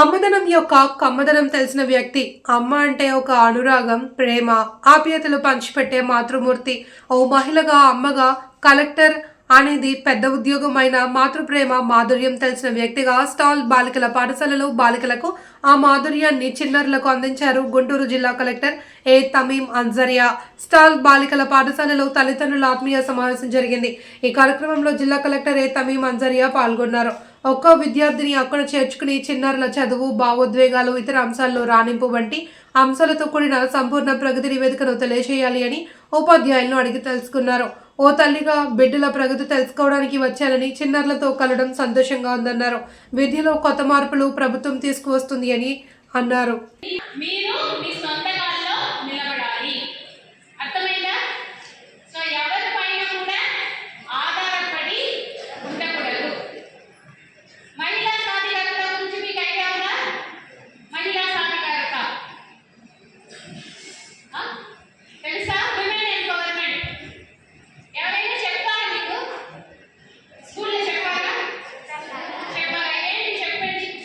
అమ్మదనం యొక్క కమ్మదనం తెలిసిన వ్యక్తి అమ్మ అంటే ఒక అనురాగం ప్రేమ ఆప్యాయతలు పంచిపెట్టే మాతృమూర్తి ఓ మహిళగా అమ్మగా కలెక్టర్ అనేది పెద్ద ఉద్యోగం అయిన మాతృప్రేమ మాధుర్యం తెలిసిన వ్యక్తిగా స్టాల్ బాలికల పాఠశాలలో బాలికలకు ఆ మాధుర్యాన్ని చిన్నారులకు అందించారు గుంటూరు జిల్లా కలెక్టర్ ఏ తమీం అన్జరియా స్టాల్ బాలికల పాఠశాలలో తల్లిదండ్రుల ఆత్మీయ సమావేశం జరిగింది. ఈ కార్యక్రమంలో జిల్లా కలెక్టర్ ఏ తమీం అన్జరియా పాల్గొన్నారు. ఒక్కో విద్యార్థిని అక్కడ చేర్చుకుని చిన్నారుల చదువు భావోద్వేగాలు ఇతర అంశాల్లో రాణింపు వంటి అంశాలతో కూడిన సంపూర్ణ ప్రగతి నివేదికను తెలియజేయాలి అని ఉపాధ్యాయులను అడిగి తెలుసుకున్నారు. ఓ తల్లిగా బిడ్డల ప్రగతి తెలుసుకోవడానికి వచ్చానని చిన్నారులతో కలవడం సంతోషంగా ఉందన్నారు. విద్యలో కొత్త మార్పులు ప్రభుత్వం తీసుకువస్తుంది అని అన్నారు.